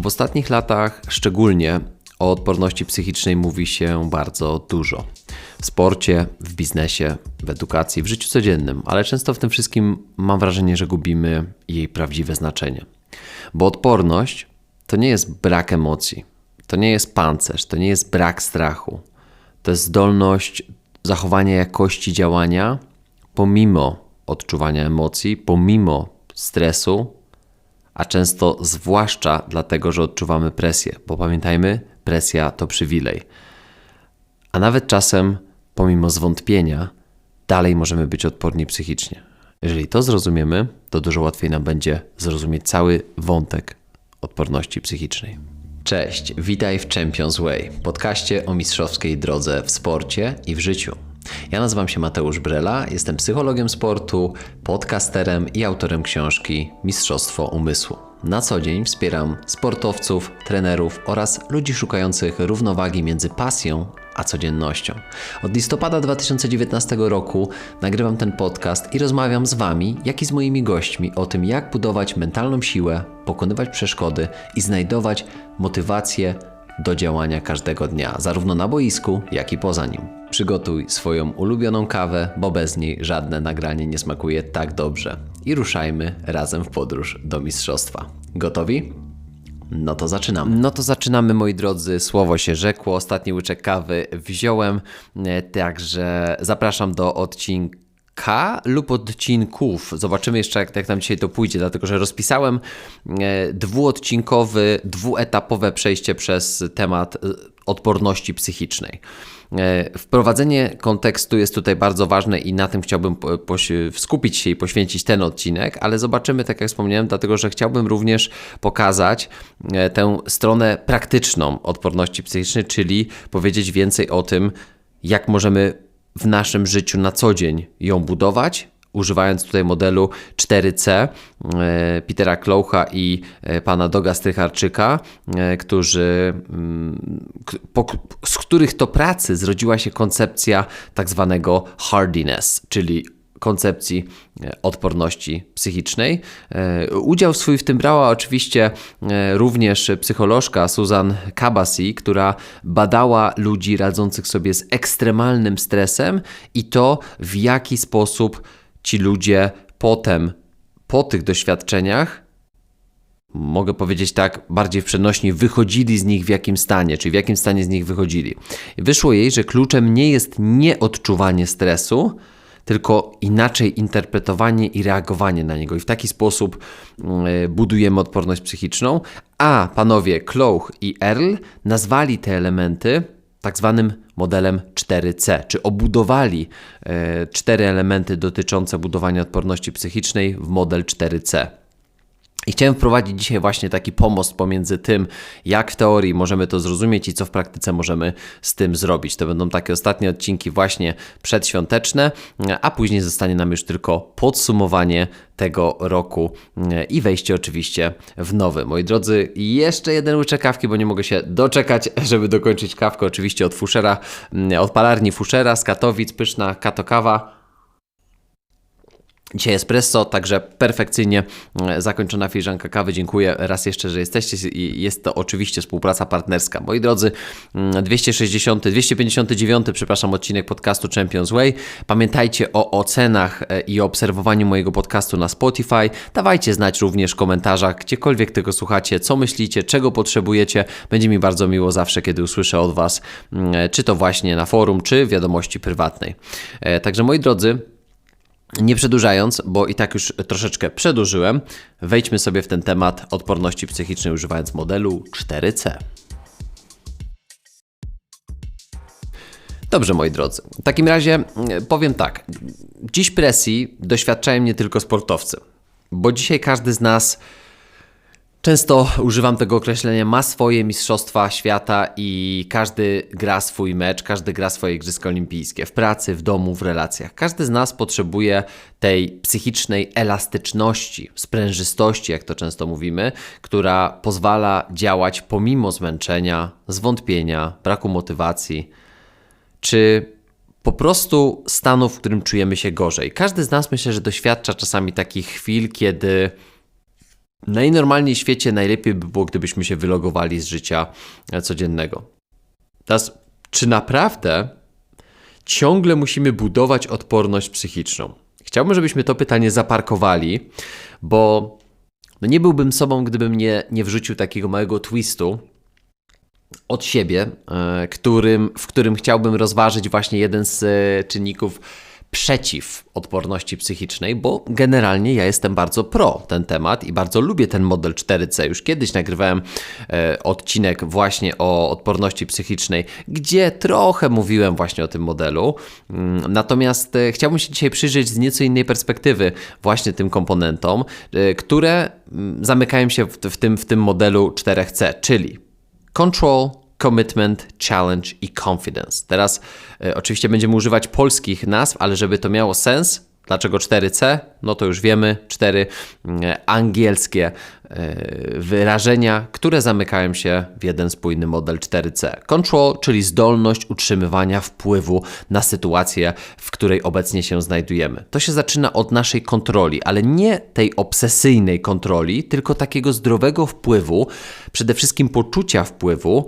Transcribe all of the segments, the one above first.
W ostatnich latach szczególnie o odporności psychicznej mówi się bardzo dużo. W sporcie, w biznesie, w edukacji, w życiu codziennym, ale często w tym wszystkim mam wrażenie, że gubimy jej prawdziwe znaczenie. Bo odporność to nie jest brak emocji, to nie jest pancerz, to nie jest brak strachu. To jest zdolność zachowania jakości działania pomimo odczuwania emocji, pomimo stresu, a często zwłaszcza dlatego, że odczuwamy presję, bo pamiętajmy, presja to przywilej. A nawet czasem, pomimo zwątpienia, dalej możemy być odporni psychicznie. Jeżeli to zrozumiemy, to dużo łatwiej nam będzie zrozumieć cały wątek odporności psychicznej. Cześć, witaj w Champions Way, podcaście o mistrzowskiej drodze w sporcie i w życiu. Ja nazywam się Mateusz Brela, jestem psychologiem sportu, podcasterem i autorem książki Mistrzostwo Umysłu. Na co dzień wspieram sportowców, trenerów oraz ludzi szukających równowagi między pasją a codziennością. Od listopada 2019 roku nagrywam ten podcast i rozmawiam z Wami, jak i z moimi gośćmi o tym, jak budować mentalną siłę, pokonywać przeszkody i znajdować motywację do działania każdego dnia, zarówno na boisku, jak i poza nim. Przygotuj swoją ulubioną kawę, bo bez niej żadne nagranie nie smakuje tak dobrze. I ruszajmy razem w podróż do mistrzostwa. Gotowi? No to zaczynamy. No to zaczynamy, moi drodzy. Słowo się rzekło. Ostatni łyczek kawy wziąłem, e, także zapraszam do odcinka lub odcinków. Zobaczymy jeszcze, jak, jak nam dzisiaj to pójdzie, dlatego że rozpisałem e, dwuodcinkowy, dwuetapowe przejście przez temat e, odporności psychicznej. E, Wprowadzenie kontekstu jest tutaj bardzo ważne i na tym chciałbym skupić się i poświęcić ten odcinek, ale zobaczymy, tak jak wspomniałem, dlatego że chciałbym również pokazać e, tę stronę praktyczną odporności psychicznej, czyli powiedzieć więcej o tym, jak możemy w naszym życiu na co dzień ją budować, używając tutaj modelu 4C e, Petera Kloucha i e, pana Doga Strycharczyka, e, którzy, mm, z których to pracy zrodziła się koncepcja tak zwanego hardiness, czyli koncepcji odporności psychicznej. Udział swój w tym brała oczywiście również psycholożka Susan Kabasi, która badała ludzi radzących sobie z ekstremalnym stresem i to, w jaki sposób ci ludzie potem, po tych doświadczeniach, mogę powiedzieć tak, bardziej w przenośni, wychodzili z nich w jakim stanie, czyli w jakim stanie z nich wychodzili. Wyszło jej, że kluczem nie jest nieodczuwanie stresu, tylko inaczej interpretowanie i reagowanie na niego. I w taki sposób mm, budujemy odporność psychiczną. A panowie Clough i Earl nazwali te elementy tak zwanym modelem 4C, czy obudowali e, cztery elementy dotyczące budowania odporności psychicznej w model 4C. I chciałem wprowadzić dzisiaj właśnie taki pomost pomiędzy tym, jak w teorii możemy to zrozumieć i co w praktyce możemy z tym zrobić. To będą takie ostatnie odcinki właśnie przedświąteczne, a później zostanie nam już tylko podsumowanie tego roku e, i wejście oczywiście w nowy. Moi drodzy, jeszcze jeden łyczek kawki, bo nie mogę się doczekać, żeby dokończyć kawkę oczywiście od Fuszera, mm, od palarni Fuszera z Katowic, pyszna katokawa. Dzisiaj espresso, także perfekcyjnie e, zakończona filiżanka kawy. Dziękuję raz jeszcze, że jesteście i jest to oczywiście współpraca partnerska. Moi drodzy, mm, 260, 259, przepraszam, odcinek podcastu Champions Way. Pamiętajcie o ocenach e, i obserwowaniu mojego podcastu na Spotify. Dawajcie znać również w komentarzach, gdziekolwiek tego słuchacie, co myślicie, czego potrzebujecie. Będzie mi bardzo miło zawsze, kiedy usłyszę od Was, mm, czy to właśnie na forum, czy wiadomości prywatnej. E, Także moi drodzy, nie przedłużając, bo i tak już troszeczkę przedłużyłem, wejdźmy sobie w ten temat odporności psychicznej używając modelu 4C. Dobrze, moi drodzy. W takim razie mm, powiem tak. Dziś presji doświadczają nie tylko sportowcy, bo dzisiaj każdy z nas Często używam tego określenia, ma swoje mistrzostwa świata i każdy gra swój mecz, każdy gra swoje igrzyska olimpijskie w pracy, w domu, w relacjach. Każdy z nas potrzebuje tej psychicznej elastyczności, sprężystości, jak to często mówimy, która pozwala działać pomimo zmęczenia, zwątpienia, braku motywacji, czy po prostu stanu, w którym czujemy się gorzej. Każdy z nas myślę, że doświadcza czasami takich chwil, kiedy Najnormalniej w świecie najlepiej by było, gdybyśmy się wylogowali z życia e, codziennego. Teraz, czy naprawdę ciągle musimy budować odporność psychiczną? Chciałbym, żebyśmy to pytanie zaparkowali, bo no nie byłbym sobą, gdybym nie, nie wrzucił takiego małego twistu od siebie, e, którym, w którym chciałbym rozważyć właśnie jeden z e, czynników przeciw odporności psychicznej, bo generalnie ja jestem bardzo pro ten temat i bardzo lubię ten model 4C. Już kiedyś nagrywałem e, odcinek właśnie o odporności psychicznej, gdzie trochę mówiłem właśnie o tym modelu. Mm, natomiast e, chciałbym się dzisiaj przyjrzeć z nieco innej perspektywy właśnie tym komponentom, e, które mm, zamykają się w, w, tym, w tym modelu 4C, czyli control, commitment, challenge i confidence. Teraz e, oczywiście będziemy używać polskich nazw, ale żeby to miało sens, Dlaczego 4C? No to już wiemy, cztery mm, angielskie e, wyrażenia, które zamykają się w jeden spójny model 4C. Control, czyli zdolność utrzymywania wpływu na sytuację, w której obecnie się znajdujemy. To się zaczyna od naszej kontroli, ale nie tej obsesyjnej kontroli, tylko takiego zdrowego wpływu, przede wszystkim poczucia wpływu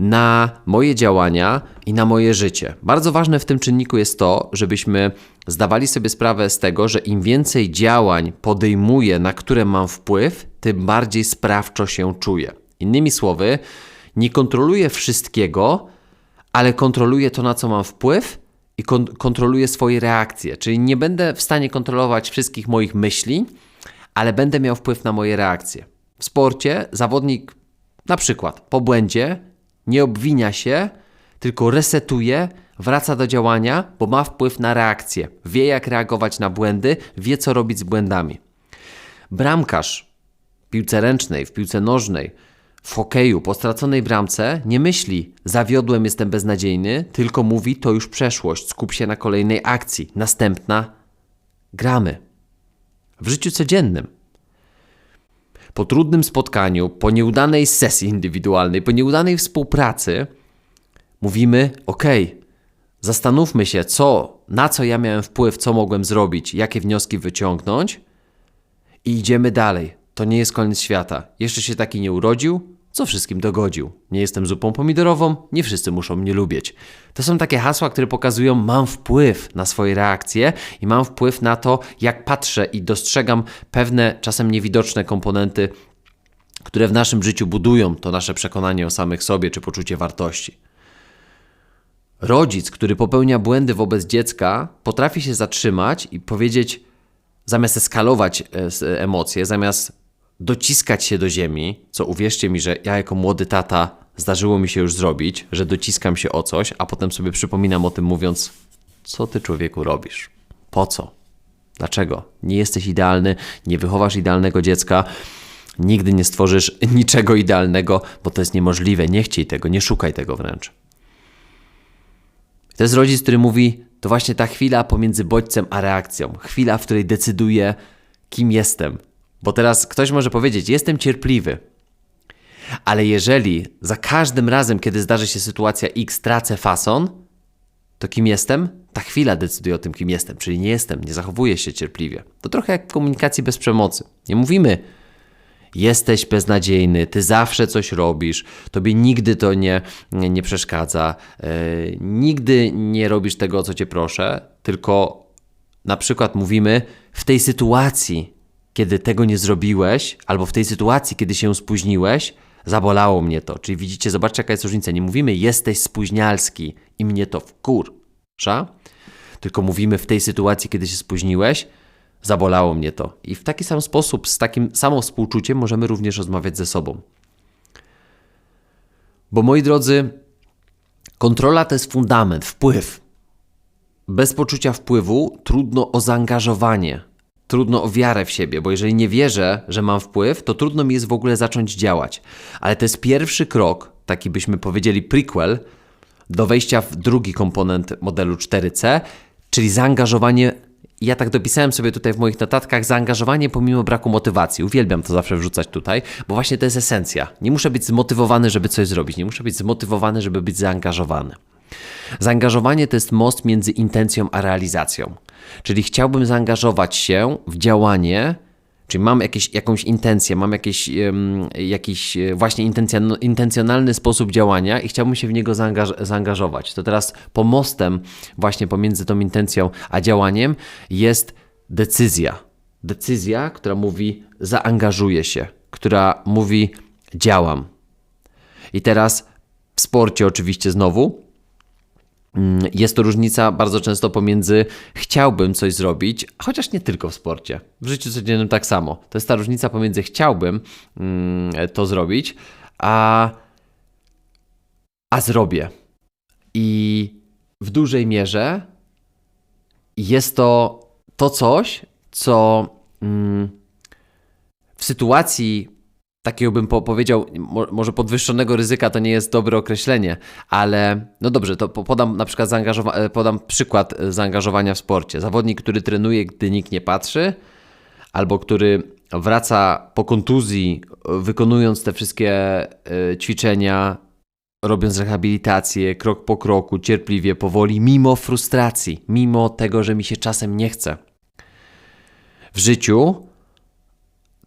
na moje działania i na moje życie. Bardzo ważne w tym czynniku jest to, żebyśmy zdawali sobie sprawę z tego, że im więcej działań podejmuję, na które mam wpływ, tym bardziej sprawczo się czuję. Innymi słowy, nie kontroluję wszystkiego, ale kontroluję to, na co mam wpływ i kon kontroluję swoje reakcje. Czyli nie będę w stanie kontrolować wszystkich moich myśli, ale będę miał wpływ na moje reakcje. W sporcie zawodnik na przykład po błędzie nie obwinia się, tylko resetuje, wraca do działania, bo ma wpływ na reakcję. Wie, jak reagować na błędy, wie, co robić z błędami. Bramkarz w piłce ręcznej, w piłce nożnej, w hokeju po straconej bramce nie myśli, zawiodłem, jestem beznadziejny, tylko mówi, to już przeszłość, skup się na kolejnej akcji. Następna, gramy. W życiu codziennym po trudnym spotkaniu, po nieudanej sesji indywidualnej, po nieudanej współpracy, mówimy: OK, zastanówmy się, co, na co ja miałem wpływ, co mogłem zrobić, jakie wnioski wyciągnąć, i idziemy dalej. To nie jest koniec świata. Jeszcze się taki nie urodził, co wszystkim dogodził. Nie jestem zupą pomidorową, nie wszyscy muszą mnie lubić. To są takie hasła, które pokazują, mam wpływ na swoje reakcje i mam wpływ na to, jak patrzę i dostrzegam pewne, czasem niewidoczne komponenty, które w naszym życiu budują to nasze przekonanie o samych sobie czy poczucie wartości. Rodzic, który popełnia błędy wobec dziecka, potrafi się zatrzymać i powiedzieć, zamiast eskalować e, emocje, zamiast dociskać się do ziemi, co uwierzcie mi, że ja jako młody tata zdarzyło mi się już zrobić, że dociskam się o coś, a potem sobie przypominam o tym mówiąc, co ty człowieku robisz? Po co? Dlaczego? Nie jesteś idealny, nie wychowasz idealnego dziecka, nigdy nie stworzysz niczego idealnego, bo to jest niemożliwe. Nie chciej tego, nie szukaj tego wręcz. To jest rodzic, który mówi, to właśnie ta chwila pomiędzy bodźcem a reakcją. Chwila, w której decyduję, kim jestem, bo teraz ktoś może powiedzieć: Jestem cierpliwy. Ale jeżeli za każdym razem, kiedy zdarzy się sytuacja X, tracę fason, to kim jestem? Ta chwila decyduje o tym, kim jestem, czyli nie jestem, nie zachowuję się cierpliwie. To trochę jak w komunikacji bez przemocy. Nie mówimy, jesteś beznadziejny, ty zawsze coś robisz, tobie nigdy to nie, nie, nie przeszkadza, yy, nigdy nie robisz tego, o co cię proszę, tylko na przykład mówimy, w tej sytuacji kiedy tego nie zrobiłeś, albo w tej sytuacji, kiedy się spóźniłeś, zabolało mnie to. Czyli widzicie, zobaczcie, jaka jest różnica. Nie mówimy, jesteś spóźnialski i mnie to wkurza, tylko mówimy, w tej sytuacji, kiedy się spóźniłeś, zabolało mnie to. I w taki sam sposób, z takim samym współczuciem możemy również rozmawiać ze sobą. Bo moi drodzy, kontrola to jest fundament, wpływ. Bez poczucia wpływu trudno o zaangażowanie, trudno o wiarę w siebie, bo jeżeli nie wierzę, że mam wpływ, to trudno mi jest w ogóle zacząć działać. Ale to jest pierwszy krok, taki byśmy powiedzieli prequel, do wejścia w drugi komponent modelu 4C, czyli zaangażowanie. Ja tak dopisałem sobie tutaj w moich notatkach zaangażowanie pomimo braku motywacji. Uwielbiam to zawsze wrzucać tutaj, bo właśnie to jest esencja. Nie muszę być zmotywowany, żeby coś zrobić. Nie muszę być zmotywowany, żeby być zaangażowany. Zaangażowanie to jest most między intencją a realizacją. Czyli chciałbym zaangażować się w działanie Czyli mam jakieś, jakąś intencję, mam jakieś, um, jakiś e, właśnie intencjon, intencjonalny sposób działania i chciałbym się w niego zaangaż zaangażować. To teraz pomostem właśnie pomiędzy tą intencją a działaniem jest decyzja. Decyzja, która mówi zaangażuję się, która mówi działam. I teraz w sporcie oczywiście znowu jest to różnica bardzo często pomiędzy chciałbym coś zrobić, chociaż nie tylko w sporcie, w życiu codziennym tak samo. To jest ta różnica pomiędzy chciałbym mm, to zrobić, a, a zrobię. I w dużej mierze jest to to coś, co mm, w sytuacji takiego bym powiedział, może podwyższonego ryzyka to nie jest dobre określenie, ale no dobrze, to podam na przykład e, podam przykład zaangażowania w sporcie. Zawodnik, który trenuje, gdy nikt nie patrzy, albo który wraca po kontuzji, wykonując te wszystkie e, ćwiczenia, robiąc rehabilitację krok po kroku, cierpliwie, powoli, mimo frustracji, mimo tego, że mi się czasem nie chce. W życiu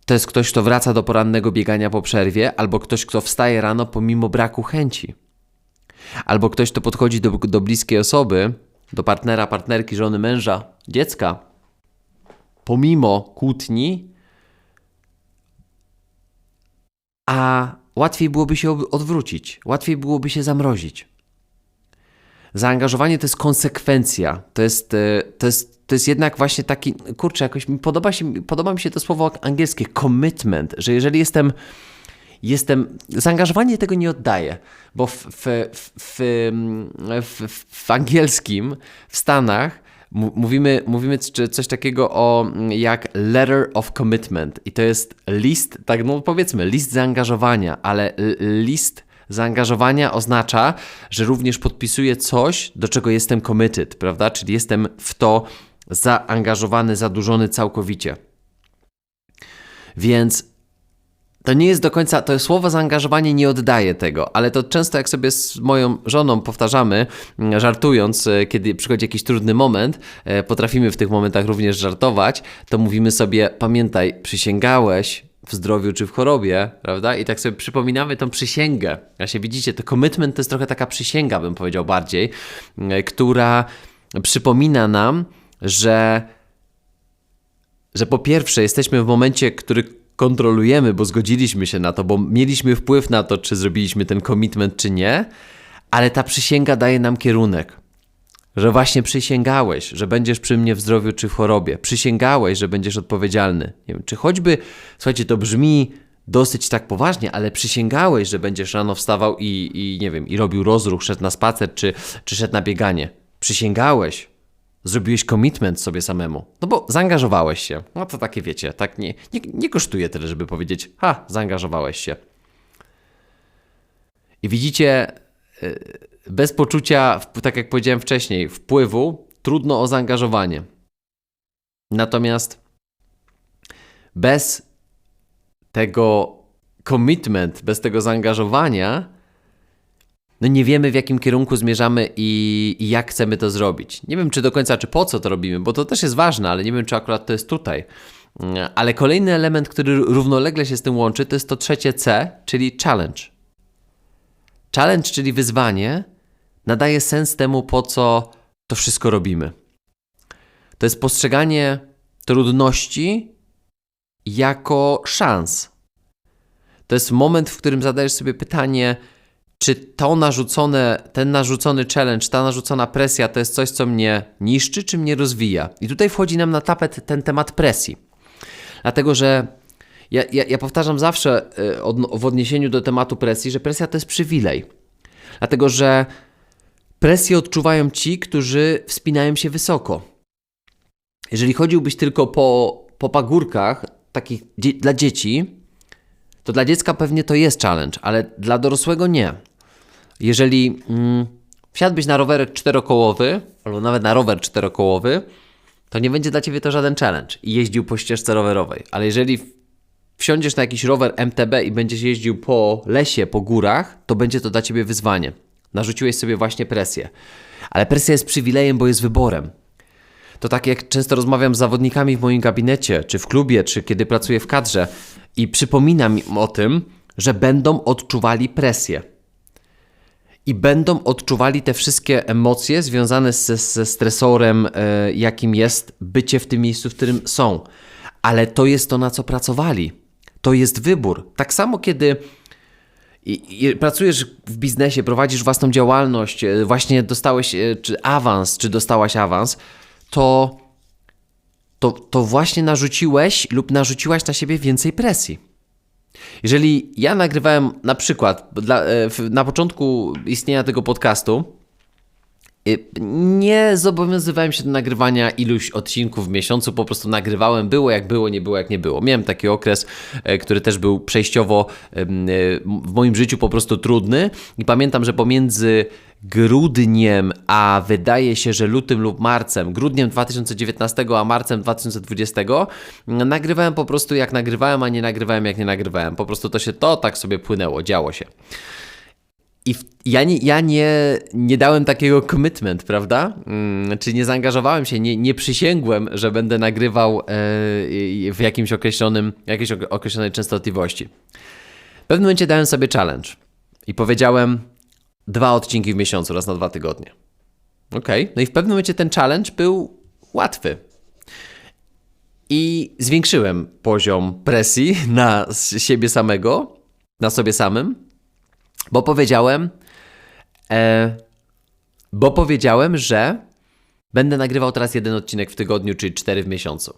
to jest ktoś, kto wraca do porannego biegania po przerwie, albo ktoś, kto wstaje rano pomimo braku chęci. Albo ktoś, kto podchodzi do, do bliskiej osoby, do partnera, partnerki, żony, męża, dziecka, pomimo kłótni, a łatwiej byłoby się odwrócić, łatwiej byłoby się zamrozić. Zaangażowanie to jest konsekwencja, to jest, e, to jest, to jest jednak właśnie taki, kurczę, jakoś mi podoba, się, podoba mi się to słowo angielskie, commitment, że jeżeli jestem, jestem, zaangażowanie tego nie oddaję, bo w, w, w, w, w angielskim, w Stanach, Mówimy, mówimy coś takiego o jak letter of commitment i to jest list, tak no powiedzmy, list zaangażowania, ale list zaangażowania oznacza, że również podpisuję coś, do czego jestem committed, prawda? Czyli jestem w to zaangażowany, zadłużony całkowicie. Więc to nie jest do końca, to słowo zaangażowanie nie oddaje tego, ale to często jak sobie z moją żoną powtarzamy, mm, żartując, e, kiedy przychodzi jakiś trudny moment, e, potrafimy w tych momentach również żartować, to mówimy sobie, pamiętaj, przysięgałeś, w zdrowiu czy w chorobie, prawda? I tak sobie przypominamy tą przysięgę. się widzicie, to commitment to jest trochę taka przysięga, bym powiedział bardziej, e, która przypomina nam, że, że po pierwsze jesteśmy w momencie, który kontrolujemy, bo zgodziliśmy się na to, bo mieliśmy wpływ na to, czy zrobiliśmy ten commitment, czy nie, ale ta przysięga daje nam kierunek że właśnie przysięgałeś, że będziesz przy mnie w zdrowiu czy w chorobie. Przysięgałeś, że będziesz odpowiedzialny. Nie wiem, czy choćby, słuchajcie, to brzmi dosyć tak poważnie, ale przysięgałeś, że będziesz rano wstawał i, i nie wiem, i robił rozruch, szedł na spacer czy, czy szedł na bieganie. Przysięgałeś. Zrobiłeś commitment sobie samemu. No bo zaangażowałeś się. No to takie wiecie, tak nie, nie, nie kosztuje tyle, żeby powiedzieć, ha, zaangażowałeś się. I widzicie, yy, bez poczucia, tak jak powiedziałem wcześniej, wpływu, trudno o zaangażowanie. Natomiast bez tego commitment, bez tego zaangażowania, no nie wiemy w jakim kierunku zmierzamy i, i, jak chcemy to zrobić. Nie wiem czy do końca, czy po co to robimy, bo to też jest ważne, ale nie wiem czy akurat to jest tutaj. Ale kolejny element, który równolegle się z tym łączy, to jest to trzecie C, czyli challenge. Challenge, czyli wyzwanie, nadaje sens temu, po co to wszystko robimy. To jest postrzeganie trudności jako szans. To jest moment, w którym zadajesz sobie pytanie, czy to narzucone, ten narzucony challenge, ta narzucona presja to jest coś, co mnie niszczy, czy mnie rozwija. I tutaj wchodzi nam na tapet ten temat presji. Dlatego, że ja, ja, ja powtarzam zawsze y, w odniesieniu do tematu presji, że presja to jest przywilej. Dlatego, że Presję odczuwają ci, którzy wspinają się wysoko. Jeżeli chodziłbyś tylko po, po pagórkach takich dla dzieci, to dla dziecka pewnie to jest challenge, ale dla dorosłego nie. Jeżeli mm, wsiadłbyś na rower czterokołowy, albo nawet na rower czterokołowy, to nie będzie dla ciebie to żaden challenge i jeździł po ścieżce rowerowej. Ale jeżeli wsiądziesz na jakiś rower MTB i będziesz jeździł po lesie, po górach, to będzie to dla ciebie wyzwanie. Narzuciłeś sobie właśnie presję. Ale presja jest przywilejem, bo jest wyborem. to tak jak często rozmawiam z zawodnikami w moim gabinecie, czy w klubie, czy kiedy pracuję w kadrze i przypominam im o tym, że będą odczuwali presję. I będą odczuwali te wszystkie emocje związane ze, ze stresorem, e, jakim jest bycie w tym miejscu, w którym są. Ale to jest to, na co pracowali. To jest wybór. Tak samo, kiedy i, i pracujesz w biznesie, prowadzisz własną działalność, e, właśnie dostałeś e, czy awans, czy dostałaś awans, to, to, to właśnie narzuciłeś lub narzuciłaś na siebie więcej presji. Jeżeli ja nagrywałem na przykład dla, e, na początku istnienia tego podcastu, nie zobowiązywałem się do nagrywania iluś odcinków w miesiącu, po prostu nagrywałem, było jak było, nie było jak nie było. Miałem taki okres, e, który też był przejściowo e, w moim życiu po prostu trudny i pamiętam, że pomiędzy grudniem, a wydaje się, że lutym lub marcem, grudniem 2019, a marcem 2020, m, nagrywałem po prostu jak nagrywałem, a nie nagrywałem jak nie nagrywałem. Po prostu to się to tak sobie płynęło, działo się. I w, ja, nie, ja nie, nie dałem takiego commitment, prawda? Mm, czy nie zaangażowałem się, nie, nie przysięgłem, że będę nagrywał e, w jakimś określonym, jakiejś ok- określonej częstotliwości. W pewnym momencie dałem sobie challenge i powiedziałem dwa odcinki w miesiącu, raz na dwa tygodnie. Ok, no i w pewnym momencie ten challenge był łatwy. I zwiększyłem poziom presji na siebie samego, na sobie samym, bo powiedziałem, e, bo powiedziałem, że będę nagrywał teraz jeden odcinek w tygodniu, czyli cztery w miesiącu.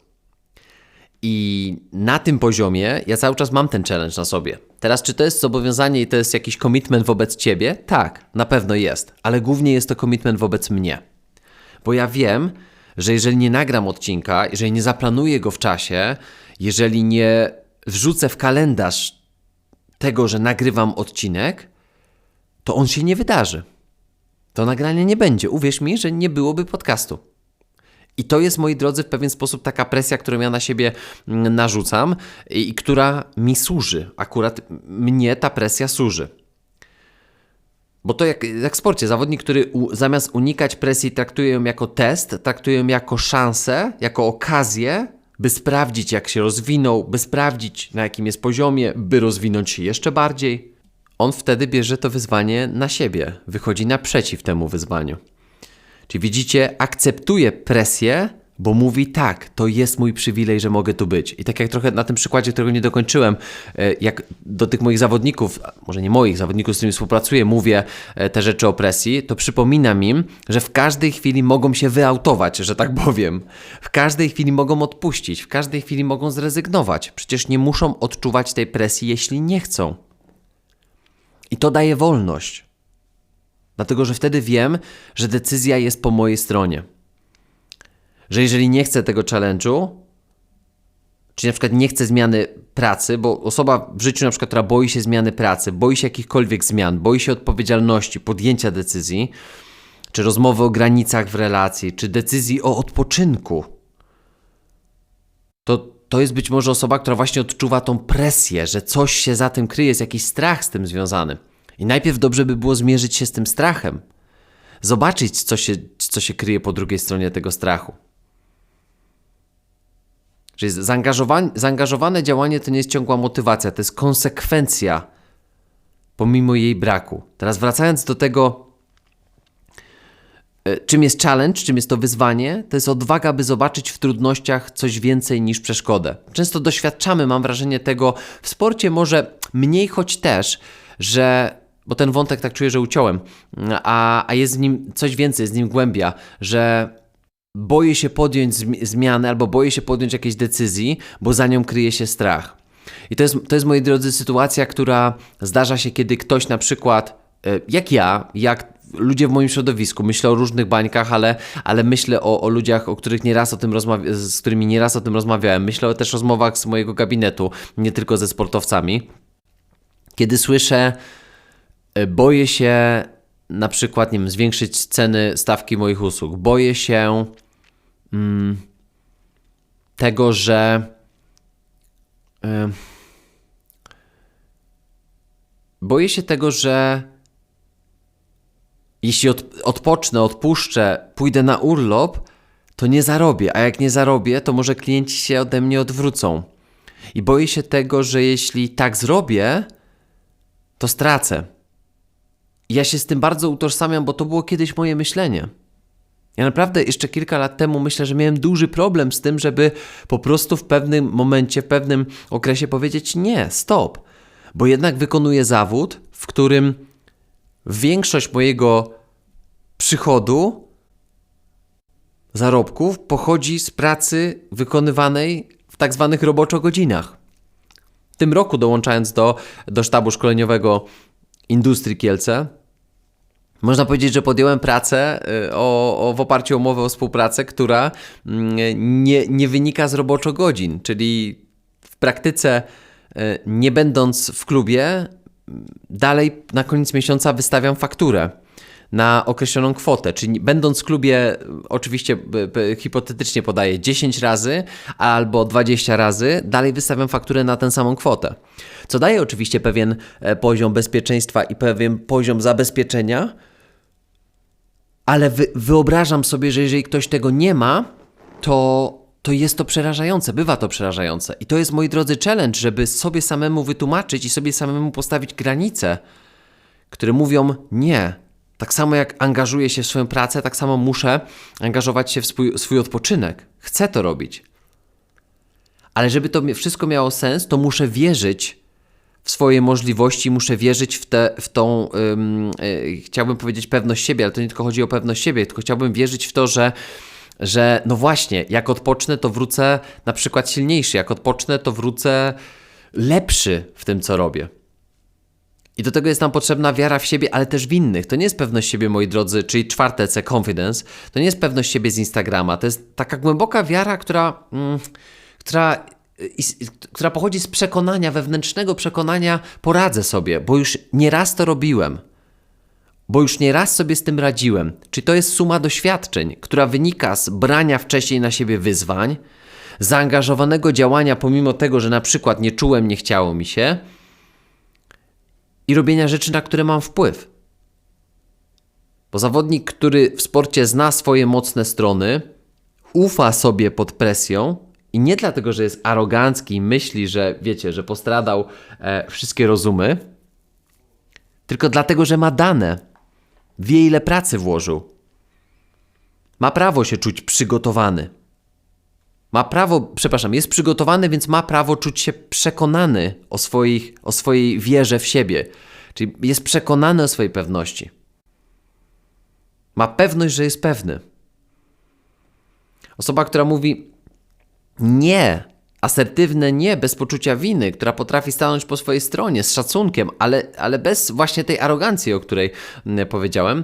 I na tym poziomie ja cały czas mam ten challenge na sobie. Teraz, czy to jest zobowiązanie i to jest jakiś commitment wobec ciebie? Tak, na pewno jest, ale głównie jest to commitment wobec mnie. Bo ja wiem, że jeżeli nie nagram odcinka, jeżeli nie zaplanuję go w czasie, jeżeli nie wrzucę w kalendarz tego, że nagrywam odcinek, to on się nie wydarzy. To nagranie nie będzie. Uwierz mi, że nie byłoby podcastu. I to jest, moi drodzy, w pewien sposób taka presja, którą ja na siebie mm, narzucam i, która mi służy. Akurat mnie ta presja służy. Bo to jak, jak w sporcie, zawodnik, który u, zamiast unikać presji, traktuje ją jako test, traktuje ją jako szansę, jako okazję, by sprawdzić, jak się rozwinął, by sprawdzić, na jakim jest poziomie, by rozwinąć się jeszcze bardziej. On wtedy bierze to wyzwanie na siebie, wychodzi naprzeciw temu wyzwaniu. Czyli widzicie, akceptuje presję, bo mówi tak, to jest mój przywilej, że mogę tu być. I tak jak trochę na tym przykładzie, którego nie dokończyłem, e, jak do tych moich zawodników, może nie moich zawodników, z którymi współpracuję, mówię e, te rzeczy o presji, to przypominam im, że w każdej chwili mogą się wyautować, że tak powiem. W każdej chwili mogą odpuścić, w każdej chwili mogą zrezygnować. Przecież nie muszą odczuwać tej presji, jeśli nie chcą. I to daje wolność. Dlatego, że wtedy wiem, że decyzja jest po mojej stronie. Że jeżeli nie chcę tego challenge'u, czy na przykład nie chcę zmiany pracy, bo osoba w życiu na przykład, która boi się zmiany pracy, boi się jakichkolwiek zmian, boi się odpowiedzialności, podjęcia decyzji, czy rozmowy o granicach w relacji, czy decyzji o odpoczynku, to, jest być może osoba, która właśnie odczuwa tą presję, że coś się za tym kryje, jest jakiś strach z tym związany. I najpierw dobrze by było zmierzyć się z tym strachem. Zobaczyć, co się, co się kryje po drugiej stronie tego strachu. Czyli zaangażowane, zaangażowane działanie to nie jest ciągła motywacja, to jest konsekwencja pomimo jej braku. Teraz wracając do tego, czym jest challenge, czym jest to wyzwanie, to jest odwaga, by zobaczyć w trudnościach coś więcej niż przeszkodę. Często doświadczamy, mam wrażenie, tego w sporcie może mniej, choć też, że bo ten wątek tak czuję, że uciąłem, a, a jest w nim coś więcej, jest w nim głębia, że boję się podjąć zmi- zmiany albo boję się podjąć jakiejś decyzji, bo za nią kryje się strach. I to jest, to jest, moi drodzy, sytuacja, która zdarza się, kiedy ktoś na przykład, e, jak ja, jak ludzie w moim środowisku, myślę o różnych bańkach, ale, ale myślę o, o ludziach, o których nieraz o tym rozmawia- z którymi nieraz o tym rozmawiałem. Myślę o też rozmowach z mojego gabinetu, nie tylko ze sportowcami. Kiedy słyszę, e, boję się na przykład, nie wiem, zwiększyć ceny stawki moich usług. Boję się mm, tego, że e, boję się tego, że jeśli od, odpocznę, odpuszczę, pójdę na urlop, to nie zarobię, a jak nie zarobię, to może klienci się ode mnie odwrócą. I boję się tego, że jeśli tak zrobię, to stracę. I ja się z tym bardzo utożsamiam, bo to było kiedyś moje myślenie. Ja naprawdę jeszcze kilka lat temu myślę, że miałem duży problem z tym, żeby po prostu w pewnym momencie, w pewnym okresie powiedzieć nie, stop. Bo jednak wykonuję zawód, w którym większość mojego przychodu, zarobków pochodzi z pracy wykonywanej w tak zwanych roboczo godzinach. W tym roku dołączając do, do sztabu szkoleniowego Industrii Kielce, można powiedzieć, że podjąłem pracę y, o, o, w oparciu o umowę o współpracę, która mm, nie, nie wynika z roboczo godzin, czyli w praktyce, y, nie będąc w klubie, dalej na koniec miesiąca wystawiam fakturę na określoną kwotę, czyli będąc w klubie, oczywiście hipotetycznie podaję 10 razy albo 20 razy, dalej wystawiam fakturę na tę samą kwotę. Co daje oczywiście pewien e, poziom bezpieczeństwa i pewien poziom zabezpieczenia, ale wy, wyobrażam sobie, że jeżeli ktoś tego nie ma, to, to jest to przerażające, bywa to przerażające. I to jest, moi drodzy, challenge, żeby sobie samemu wytłumaczyć i sobie samemu postawić granice, które mówią nie. Tak samo jak angażuję się w swoją pracę, tak samo muszę angażować się w swój, swój odpoczynek. Chcę to robić. Ale żeby to wszystko miało sens, to muszę wierzyć w swoje możliwości, muszę wierzyć w, te, w tą, yy, chciałbym powiedzieć pewność siebie, ale to nie tylko chodzi o pewność siebie, tylko chciałbym wierzyć w to, że że no właśnie, jak odpocznę, to wrócę na przykład silniejszy, jak odpocznę, to wrócę lepszy w tym, co robię. I do tego jest nam potrzebna wiara w siebie, ale też w innych. To nie jest pewność siebie, moi drodzy, czyli czwarte C, confidence. To nie jest pewność siebie z Instagrama. To jest taka głęboka wiara, która, mm, która, która pochodzi z przekonania, wewnętrznego przekonania, poradzę sobie, bo już nieraz to robiłem. Bo już nieraz sobie z tym radziłem. Czy to jest suma doświadczeń, która wynika z brania wcześniej na siebie wyzwań, zaangażowanego działania, pomimo tego, że na przykład nie czułem, nie chciało mi się, i robienia rzeczy, na które mam wpływ. Bo zawodnik, który w sporcie zna swoje mocne strony, ufa sobie pod presją i nie dlatego, że jest arogancki i myśli, że wiecie, że postradał e, wszystkie rozumy, tylko dlatego, że ma dane, wie ile pracy włożył. Ma prawo się czuć przygotowany. Ma prawo, przepraszam, jest przygotowany, więc ma prawo czuć się przekonany o, swoich, o swojej wierze w siebie. Czyli jest przekonany o swojej pewności. Ma pewność, że jest pewny. Osoba, która mówi nie, asertywne nie, bez poczucia winy, która potrafi stanąć po swojej stronie z szacunkiem, ale, ale bez właśnie tej arogancji, o której mm, powiedziałem,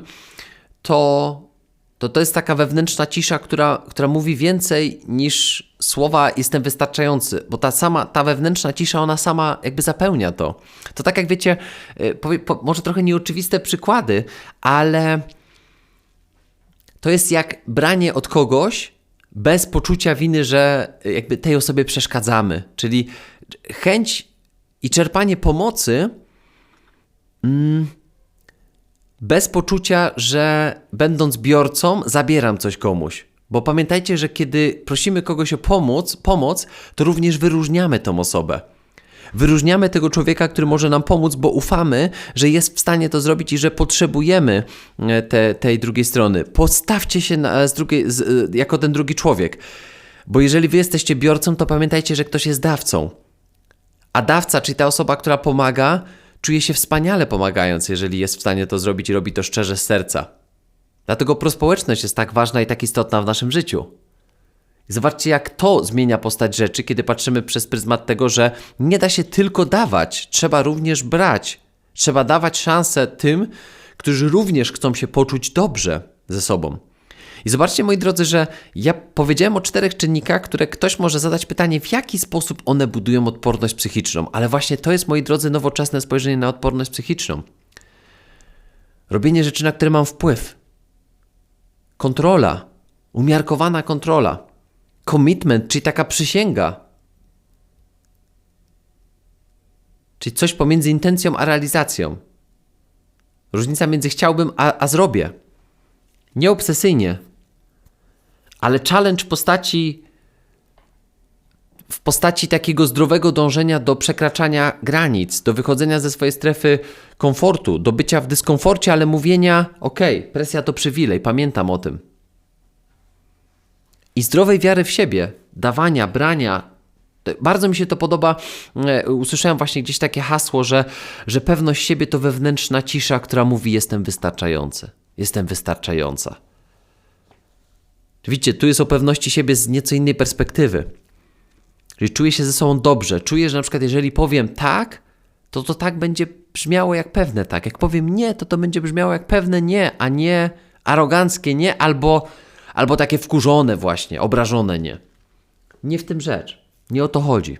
to to to jest taka wewnętrzna cisza, która, która mówi więcej niż słowa jestem wystarczający, bo ta sama, ta wewnętrzna cisza, ona sama jakby zapełnia to. To tak jak wiecie, y, powie, po, może trochę nieoczywiste przykłady, ale to jest jak branie od kogoś bez poczucia winy, że jakby tej osobie przeszkadzamy. Czyli chęć i czerpanie pomocy. Mm, bez poczucia, że będąc biorcą, zabieram coś komuś. Bo pamiętajcie, że kiedy prosimy kogoś o pomoc, pomoc, to również wyróżniamy tą osobę. Wyróżniamy tego człowieka, który może nam pomóc, bo ufamy, że jest w stanie to zrobić i że potrzebujemy e, te, tej drugiej strony. Postawcie się na, z drugiej, z, e, jako ten drugi człowiek. Bo jeżeli wy jesteście biorcą, to pamiętajcie, że ktoś jest dawcą. A dawca, czyli ta osoba, która pomaga, czuje się wspaniale pomagając, jeżeli jest w stanie to zrobić i robi to szczerze z serca. Dlatego prospołeczność jest tak ważna i tak istotna w naszym życiu. Zobaczcie, jak to zmienia postać rzeczy, kiedy patrzymy przez pryzmat tego, że nie da się tylko dawać, trzeba również brać. Trzeba dawać szansę tym, którzy również chcą się poczuć dobrze ze sobą. I zobaczcie, moi drodzy, że ja powiedziałem o czterech czynnikach, które ktoś może zadać pytanie, w jaki sposób one budują odporność psychiczną. Ale właśnie to jest, moi drodzy, nowoczesne spojrzenie na odporność psychiczną. Robienie rzeczy, na które mam wpływ. Kontrola, umiarkowana kontrola. Commitment, czyli taka przysięga. Czyli coś pomiędzy intencją a realizacją. Różnica między chciałbym a, a zrobię. Nie obsesyjnie, ale challenge w postaci w postaci takiego zdrowego dążenia do przekraczania granic, do wychodzenia ze swojej strefy komfortu, do bycia w dyskomforcie, ale mówienia: OK, presja to przywilej, pamiętam o tym. I zdrowej wiary w siebie, dawania, brania. Bardzo mi się to podoba. E, Usłyszałem właśnie gdzieś takie hasło, że, że pewność siebie to wewnętrzna cisza, która mówi: Jestem wystarczający, jestem wystarczająca. Widzicie, tu jest o pewności siebie z nieco innej perspektywy. Czyli czuję się ze sobą dobrze. Czuję, że na przykład jeżeli powiem tak, to to tak będzie brzmiało jak pewne tak. Jak powiem nie, to to będzie brzmiało jak pewne nie, a nie aroganckie nie, albo, albo takie wkurzone właśnie, obrażone nie. Nie w tym rzecz. Nie o to chodzi.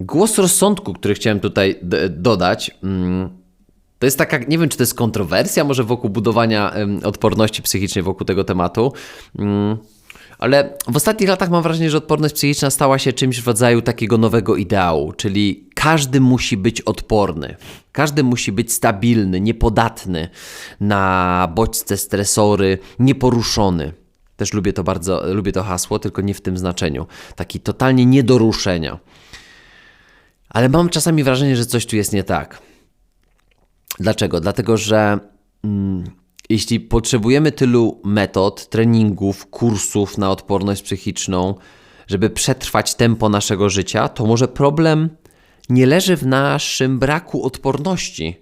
Głos rozsądku, który chciałem tutaj dodać, mm, to jest taka, nie wiem czy to jest kontrowersja może wokół budowania odporności psychicznej wokół tego tematu, mm, ale w ostatnich latach mam wrażenie, że odporność psychiczna stała się czymś w rodzaju takiego nowego ideału, czyli każdy musi być odporny, każdy musi być stabilny, niepodatny na bodźce, stresory, nieporuszony. Też lubię to bardzo, lubię to hasło, tylko nie w tym znaczeniu. Taki totalnie nie do ruszenia. Ale mam czasami wrażenie, że coś tu jest nie tak. Dlaczego? Dlatego, że mm, jeśli potrzebujemy tylu metod, treningów, kursów na odporność psychiczną, żeby przetrwać tempo naszego życia, to może problem nie leży w naszym braku odporności,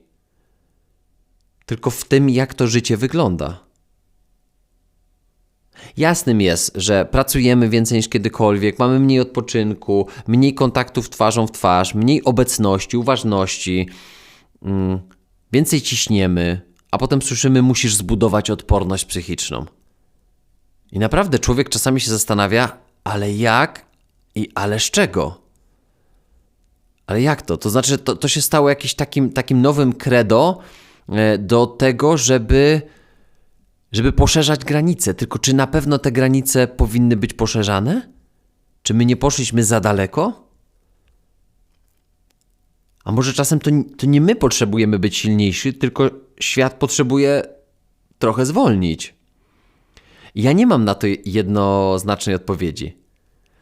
tylko w tym, jak to życie wygląda. Jasnym jest, że pracujemy więcej niż kiedykolwiek, mamy mniej odpoczynku, mniej kontaktów twarzą w twarz, mniej obecności, uważności, mm, więcej ciśniemy, a potem słyszymy, musisz zbudować odporność psychiczną. I naprawdę człowiek czasami się zastanawia, ale jak i ale z czego? Ale jak to? To znaczy, to, to się stało jakimś takim, takim nowym credo e, do tego, żeby, żeby poszerzać granice. Tylko czy na pewno te granice powinny być poszerzane? Czy my nie poszliśmy za daleko? A może czasem to, to nie my potrzebujemy być silniejsi, tylko świat potrzebuje trochę zwolnić. Ja nie mam na to jednoznacznej odpowiedzi.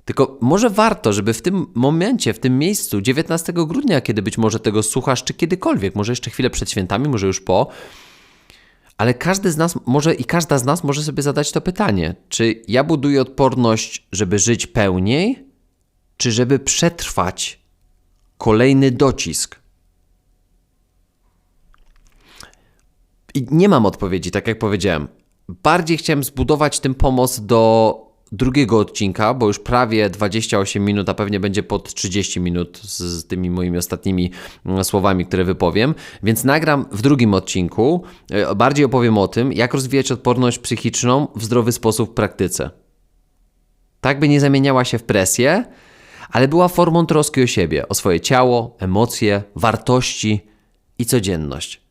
Tylko może warto, żeby w tym momencie, w tym miejscu, 19 grudnia, kiedy być może tego słuchasz, czy kiedykolwiek, może jeszcze chwilę przed świętami, może już po, ale każdy z nas może i każda z nas może sobie zadać to pytanie: czy ja buduję odporność, żeby żyć pełniej, czy żeby przetrwać kolejny docisk? I nie mam odpowiedzi, tak jak powiedziałem. Bardziej chciałem zbudować ten pomost do drugiego odcinka, bo już prawie 28 minut, a pewnie będzie pod 30 minut z, z, tymi moimi ostatnimi mm, słowami, które wypowiem. Więc nagram w drugim odcinku. e, Bardziej opowiem o tym, jak rozwijać odporność psychiczną w zdrowy sposób w praktyce. Tak by nie zamieniała się w presję, ale była formą troski o siebie, o swoje ciało, emocje, wartości i codzienność.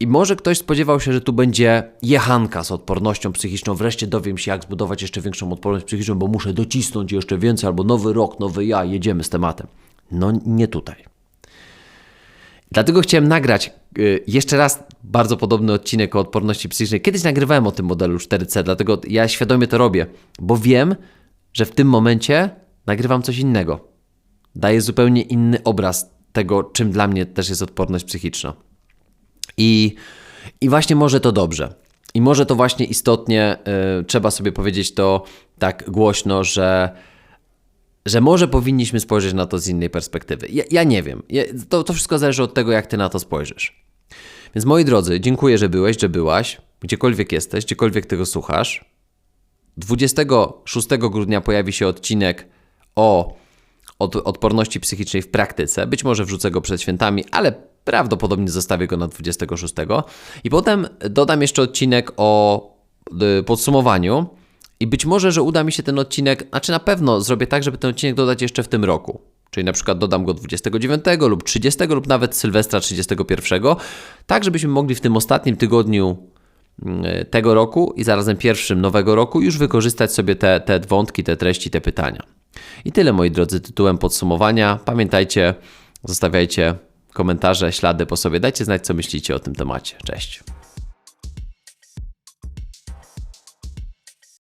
I może ktoś spodziewał się, że tu będzie jechanka z odpornością psychiczną. Wreszcie dowiem się, jak zbudować jeszcze większą odporność psychiczną, bo muszę docisnąć jeszcze więcej, albo nowy rok, nowy ja, jedziemy z tematem. No nie tutaj. Dlatego chciałem nagrać y, jeszcze raz bardzo podobny odcinek o odporności psychicznej. Kiedyś nagrywałem o tym modelu 4C, dlatego ja świadomie to robię, bo wiem, że w tym momencie nagrywam coś innego. Daję zupełnie inny obraz tego, czym dla mnie też jest odporność psychiczna. I, I właśnie może to dobrze. I może to właśnie istotnie y, trzeba sobie powiedzieć to tak głośno, że, że może powinniśmy spojrzeć na to z innej perspektywy. Ja, ja nie wiem. Ja, to, to wszystko zależy od tego, jak ty na to spojrzysz. Więc moi drodzy, dziękuję, że byłeś, że byłaś, gdziekolwiek jesteś, gdziekolwiek tego słuchasz. 26 grudnia pojawi się odcinek o od odporności psychicznej w praktyce. Być może wrzucę go przed świętami, ale prawdopodobnie zostawię go na 26. I potem dodam jeszcze odcinek o y, podsumowaniu. I być może, że uda mi się ten odcinek, znaczy na pewno zrobię tak, żeby ten odcinek dodać jeszcze w tym roku. Czyli na przykład dodam go 29 lub 30 lub nawet Sylwestra 31, tak żebyśmy mogli w tym ostatnim tygodniu y, tego roku i zarazem pierwszym nowego roku już wykorzystać sobie te, te wątki, te treści, te pytania. I tyle moi drodzy tytułem podsumowania. Pamiętajcie, zostawiajcie komentarze, ślady po sobie. Dajcie znać, co myślicie o tym temacie. Cześć.